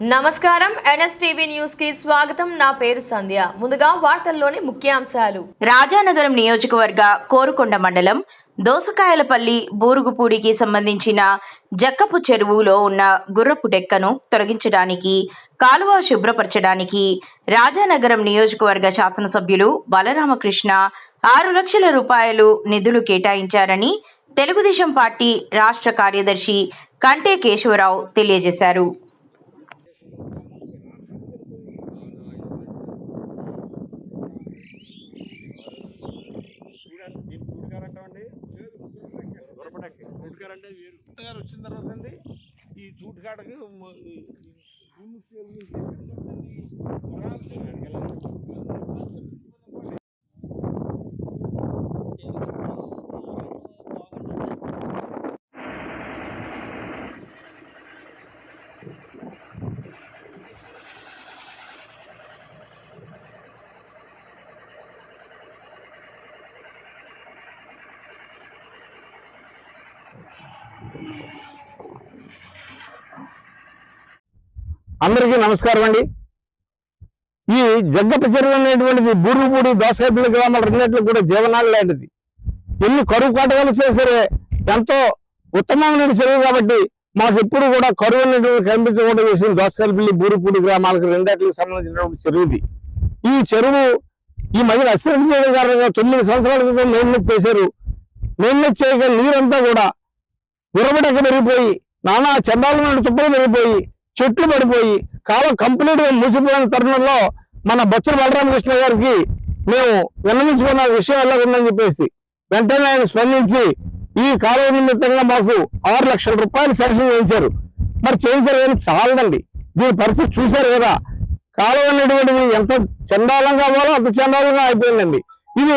నమస్కారం. ఎన్ఎస్టీవీ న్యూస్కి స్వాగతం. నా పేరు సంధ్య. ముందుగా వార్తల్లోని ముఖ్యాంశాలు. రాజానగరం నియోజకవర్గ కోరుకొండ మండలం దోసకాయలపల్లి బూరుగుపూడికి సంబంధించిన జక్కపు చెరువులో ఉన్న గుర్రపు డెక్కను తొలగించడానికి కాలువ శుభ్రపరచడానికి రాజానగరం నియోజకవర్గ శాసనసభ్యులు బలరామకృష్ణ ఆరు లక్షల రూపాయలు నిధులు కేటాయించారని తెలుగుదేశం పార్టీ రాష్ట్ర కార్యదర్శి కంటే కేశవరావు తెలియజేశారు. గారు వచ్చిన తర్వాత అండి ఈ తూటుకాడకి మ- ఈ భూమి సేల్ ఎక్కడికి వెళ్తుంది? అందరికీ నమస్కారం అండి. ఈ జగ్గప్ప చెరువు అనేటువంటిది బూరుగుపూడి దోసకాయపల్లి గ్రామాలు రెండింటికి కూడా జీవనాలు లాంటిది. ఎన్ని కరువు కాటకాలు చేసరే ఎంతో ఉత్తమమైన చెరువు కాబట్టి మాకు ఎప్పుడు కూడా కరువు అనేటువంటి కనిపించకుండా చేసింది దోసకాయపల్లి బూరుగుపూడి గ్రామాలకు రెండింటికి సంబంధించినటువంటి చెరువు ఇది. ఈ చెరువు ఈ మధ్య అశ్రద్ధ చేయడం కారణంగా తొమ్మిది సంవత్సరాల క్రితం మెయిన్ చేశారు. మెయిన్ చేయగా నీరంతా కూడా ఉరబడక పెరిగిపోయి నానా చందాలమైన తుప్పలు పెరిగిపోయి చెట్లు పడిపోయి కాలం కంప్లీట్గా మూసిపోయిన తరుణంలో మన బొత్తుల బలరామకృష్ణ గారికి మేము విన్నవించుకున్న విషయం ఎలా ఉందని చెప్పేసి వెంటనే ఆయన స్పందించి ఈ కాలువ నిమిత్తంగా మాకు ఆరు లక్షల రూపాయలు శాంక్షన్ చేయించారు. మరి చేయించారు కానీ చాలదండి. దీని పరిస్థితి చూశారు కదా. కాలువ అనేటువంటిది ఎంత చండాలంగా అవ్వాలో అంత చండాలంగా అయిపోయిందండి. ఇది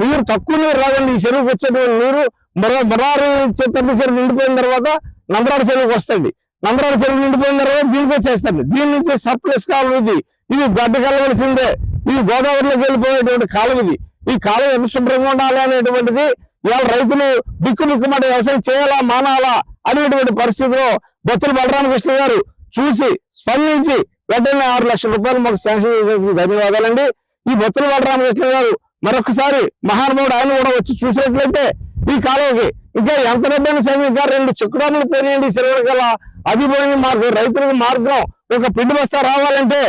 నీరు తక్కువ నీరు రాదండి. ఈ చెరువుకి వచ్చేటువంటి నీరు మరో బరారు పెద్ద చెరువు నిండిపోయిన తర్వాత నందరాడు చెరువుకి వస్తుంది. నందరాడు చెరువు నిండిపోయిన తర్వాత దీనికి వచ్చేస్తుంది. దీని నుంచి సర్ప్లస్ కాలువ ఇది. ఇది గడ్డ కలవలసిందే. ఇది గోదావరిలోకి వెళ్ళిపోయేటువంటి కాలం ఇది. ఈ కాలువ ఎంత శుభ్రంగా ఉండాలి అనేటువంటిది ఇవాళ రైతులు బిక్కు వ్యవసాయం చేయాలా మానాలా అనేటువంటి పరిస్థితిలో బొత్తుల బలరామకృష్ణ గారు చూసి స్పందించి వెంటనే ఆరు లక్షల రూపాయలు మాకు శాంక్షన్ ధన్యవాదాలండి. ఈ బొత్తుల బలరామకృష్ణ గారు మరొకసారి మహానుభావుడు ఆయన కూడా వచ్చి చూసినట్లయితే ఈ కాలంకి ఇంకా ఎంత డబ్బైనా సరే ఇంకా రెండు చుక్కడములు పోనీయండి చెరువుల కల అది పోయిన మార్గం రైతులకు మార్గం. ఒక పిండి బస్తా రావాలంటే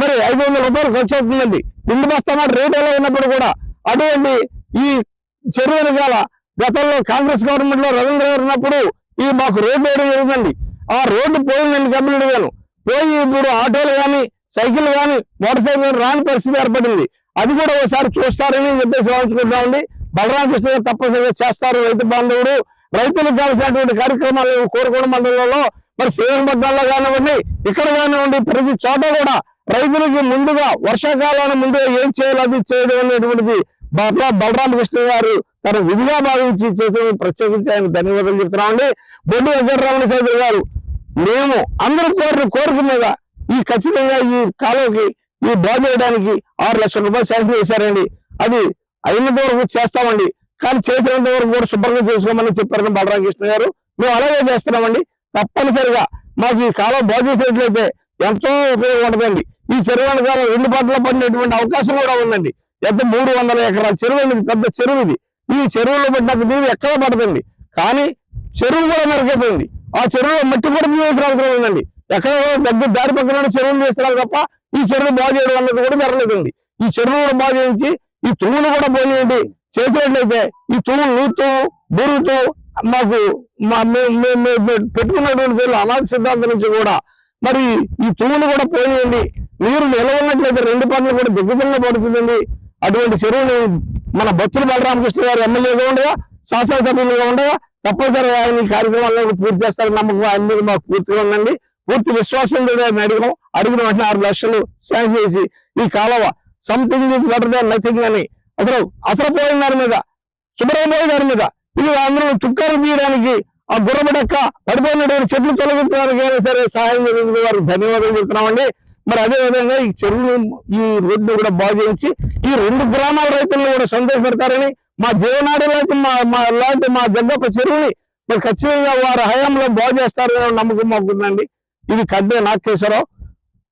మరి ఐదు వందల రూపాయలు ఖర్చు అవుతుందండి. పిండి బస్తా మాట రేట్ ఎలా ఉన్నప్పుడు కూడా అటువంటి ఈ చెరువు వెనకాల గతంలో కాంగ్రెస్ గవర్నమెంట్లో రవీంద్ర గారు ఉన్నప్పుడు ఈ మాకు రోడ్డు వేయడం జరిగిందండి. ఆ రోడ్డు పోయిందండి కంప్లీట్ అడిగాను పోయి ఇప్పుడు ఆటోలు కానీ సైకిల్ కానీ మోటార్ సైకిల్ రాని పరిస్థితి ఏర్పడింది. అది కూడా ఒకసారి చూస్తారని చెప్పేసి భావించుకుంటామండి బలరామ కృష్ణ తప్పనిసరిగా చేస్తారు. రైతు బాంధవుడు రైతులకు కావాల్సినటువంటి కార్యక్రమాలు కోరుకోవడం మండలంలో మరి శ్రీరంగపట్నంలో కానివ్వండి ఇక్కడ కానివ్వండి ప్రతి చోట కూడా రైతులకి ముందుగా వర్షాకాలానికి ముందుగా ఏం చేయాలో అది చేయడం అనేటువంటిది బలరామకృష్ణ గారు తన విధిగా భావించి చేసే ప్రత్యేకించి ఆయన ధన్యవాదాలు చెప్తున్నామండి బొడ్డు వెంకటరమణ చౌదరి గారు మేము అందరూ కోరిన కోరిక మీద ఈ ఖచ్చితంగా ఈ కాలువకి ఈ బాగు చేయడానికి ఆరు లక్షల రూపాయలు శాంక్షన్ చేశారండి. అది అయినంత వరకు చేస్తామండి. కానీ చేసినంత వరకు కూడా శుభ్రంగా చేసుకోమని చెప్పారని బలరామకృష్ణ గారు. మేము అలాగే చేస్తున్నామండి. తప్పనిసరిగా మాకు ఈ కాలం బాగు చేసినట్లయితే ఎంతో ఉపయోగం ఉంటుందండి ఈ చెరువు వెనకాల రెండు పంటలు పడినటువంటి అవకాశం కూడా ఉందండి. ఎంత మూడు వందల ఎకరాల చెరువు పెద్ద చెరువు ఇది. ఈ చెరువులో పడిన నీరు ఎక్కడ పడుతుంది కానీ చెరువు కూడా మెరుగైపోయింది ఆ చెరువులో మట్టి కూడా తీయాల్సిన అవసరం ఉందండి. ఎక్కడ పెద్ద దారి పక్కన చెరువులు చేస్తున్నారు తప్ప ఈ చెరువు బాగు చేయడం అన్నది కూడా జరగలేదండి. ఈ చెరువు కూడా బాగు చేయించి ఈ తుమ్ములు కూడా పోనీయండి. చేసినట్లయితే ఈ తుమ్ములు నూతూ బురుగుతూ మాకు మా మేము మేము- పెట్టుకున్నటువంటి పేర్లు అనాథ సిద్ధాంతం నుంచి కూడా. మరి ఈ తుమ్ములు కూడా పోనీయండి. నీరు నిలవన్నట్లయితే రెండు పనులు కూడా దిగ్గుజంగా పడుతుందండి. అటువంటి చెరువుని మన బొత్తుల బలరామకృష్ణ గారు ఎమ్మెల్యేగా ఉండగా శాసనసభ్యులుగా ఉండగా తప్పనిసరిగా ఆయన ఈ కార్యక్రమాలను పూర్తి చేస్తారని నమ్మకం ఆయన మీద మాకు పూర్తిగా ఉందండి. పూర్తి విశ్వాసం మీద అడిగినాం. అడిగిన వెంటనే ఆరు లక్షలు శాంక్షన్ చేసి ఈ కాలువ something is better than nothing అని. అసలు అసలు పోయిన దాని మీద సుబ్రహ్మణ్య గారి మీద ఇది అందరూ తుక్కలు తీయడానికి ఆ గుర్రబడక్క పడిపోయినటువంటి చెట్లు తొలగించడానికి అయినా సరే సహాయం జరిగింది వారికి ధన్యవాదాలు చెప్తున్నామండి. మరి అదే విధంగా ఈ చెరువు ఈ రోడ్డు కూడా బాగు చేయించి ఈ రెండు గ్రామాల రైతులను కూడా సంతోషపెడతారని మా జీవనాడి లాంటి మా మా లాంటి మా దగ్గర చెరువుని మరి ఖచ్చితంగా వారి హయాంలో బాగు చేస్తారనే నమ్మకం మాకుందండి ఇది కడ్డే నాగేశ్వరరావు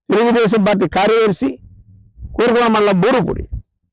తెలుగుదేశం పార్టీ కార్యదర్శి కోరుకున్న మండలం బూరుపూడి